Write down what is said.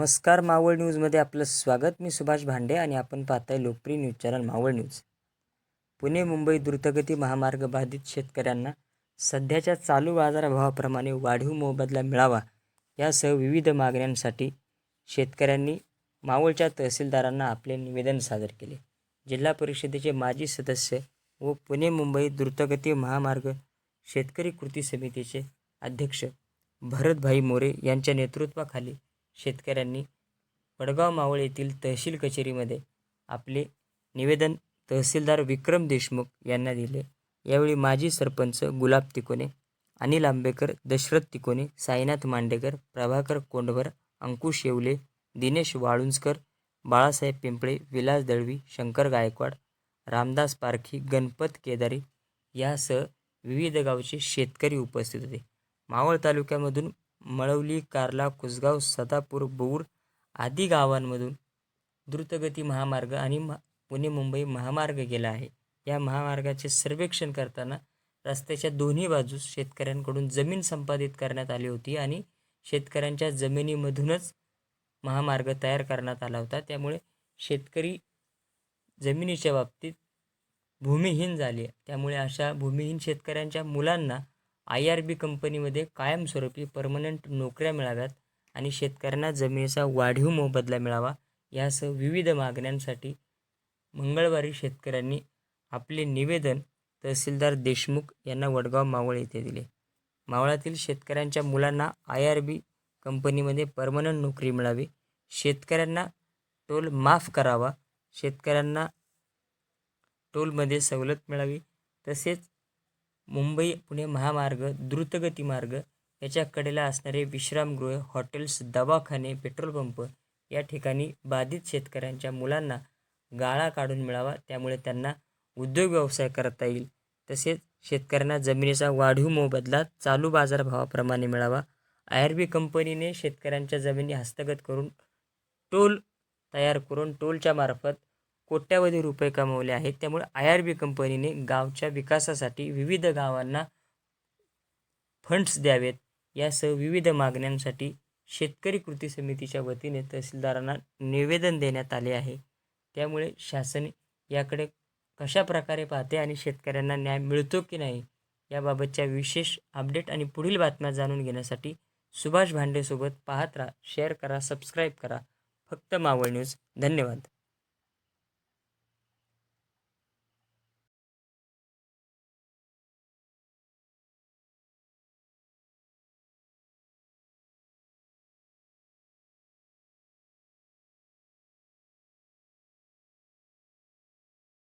नमस्कार मावळ न्यूजमध्ये आपलं स्वागत. मी सुभाष भांडे आणि आपण पाहताय लोकप्रिय news channel Maval news. Pune Mumbai द्रुतगती महामार्ग बाधित शेतकऱ्यांना सध्याच्या चालू बाजारभावाप्रमाणे वाढीव मोबदला मिळावा यासह विविध मागण्यांसाठी शेतकऱ्यांनी मावळच्या तहसीलदारांना आपले निवेदन सादर केले. जिल्हा परिषदेचे माजी सदस्य व पुणे मुंबई द्रुतगती महामार्ग शेतकरी कृती समितीचे अध्यक्ष भरतभाई मोरे यांच्या नेतृत्वाखाली शेतकऱ्यांनी वडगाव मावळ येथील तहसील कचेरीमध्ये आपले निवेदन तहसीलदार विक्रम देशमुख यांना दिले. यावेळी माजी सरपंच गुलाब तिकोने अनिल आंबेकर दशरथ तिकोने साईनाथ मांडेकर प्रभाकर कोंडवर अंकुश येवले दिनेश वाळुंजकर बाळासाहेब पिंपळे विलास दळवी शंकर गायकवाड रामदास पारखी गणपत केदारी यासह विविध गावचे शेतकरी उपस्थित होते. मावळ तालुक्यामधून मळवली कार्ला कुसगाव सदापूर बौर आदी गावांमधून द्रुतगती महामार्ग आणि मा पुणे मुंबई महामार्ग गेला आहे. या महामार्गाचे सर्वेक्षण करताना रस्त्याच्या दोन्ही बाजूस शेतकऱ्यांकडून जमीन संपादित करण्यात आली होती आणि शेतकऱ्यांच्या जमिनीमधूनच महामार्ग तयार करण्यात आला होता. त्यामुळे शेतकरी जमिनीच्या बाबतीत भूमिहीन झाले. त्यामुळे अशा भूमिहीन शेतकऱ्यांच्या मुलांना आय आर बी कंपनीमध्ये कायमस्वरूपी परमनंट नोकऱ्या मिळाव्यात आणि शेतकऱ्यांना जमिनीचा वाढीव मोबदला मिळावा यासह विविध मागण्यांसाठी मंगळवारी शेतकऱ्यांनी आपले निवेदन तहसीलदार देशमुख यांना वडगाव मावळ येथे दिले. मावळातील शेतकऱ्यांच्या मुलांना आय आर बी कंपनीमध्ये परमनंट नोकरी मिळावी शेतकऱ्यांना टोल माफ करावा शेतकऱ्यांना टोलमध्ये सवलत मिळावी तसेच मुंबई पुणे महामार्ग द्रुतगती मार्ग याच्या कडेला असणारे विश्रामगृह हॉटेल्स दवाखाने पेट्रोल पंप या ठिकाणी बाधित शेतकऱ्यांच्या मुलांना गाळा काढून मिळावा. त्यामुळे त्यांना उद्योग व्यवसाय करता येईल. तसेच शेतकऱ्यांना जमिनीचा वाढीव मोबदला चालू बाजारभावाप्रमाणे मिळावा. आय आर बी कंपनीने शेतकऱ्यांच्या जमिनी हस्तगत करून टोल तयार करून टोलच्या मार्फत कोट्यावधी रुपये कमवले आहेत. त्यामुळे आय आर बी कंपनीने गावच्या विकासासाठी विविध गावांना फंड्स द्यावेत. यासह विविध मागण्यांसाठी शेतकरी कृती समितीच्या वतीने तहसीलदारांना निवेदन देण्यात आले आहे. त्यामुळे शासन याकडे कशा प्रकारे पाहते आणि शेतकऱ्यांना न्याय मिळतो की नाही याबाबतच्या विशेष अपडेट आणि पुढील बातम्या जाणून घेण्यासाठी सुभाष भांडेसोबत पाहत राहा शेअर करा सबस्क्राईब करा. फक्त मावळ न्यूज. धन्यवाद.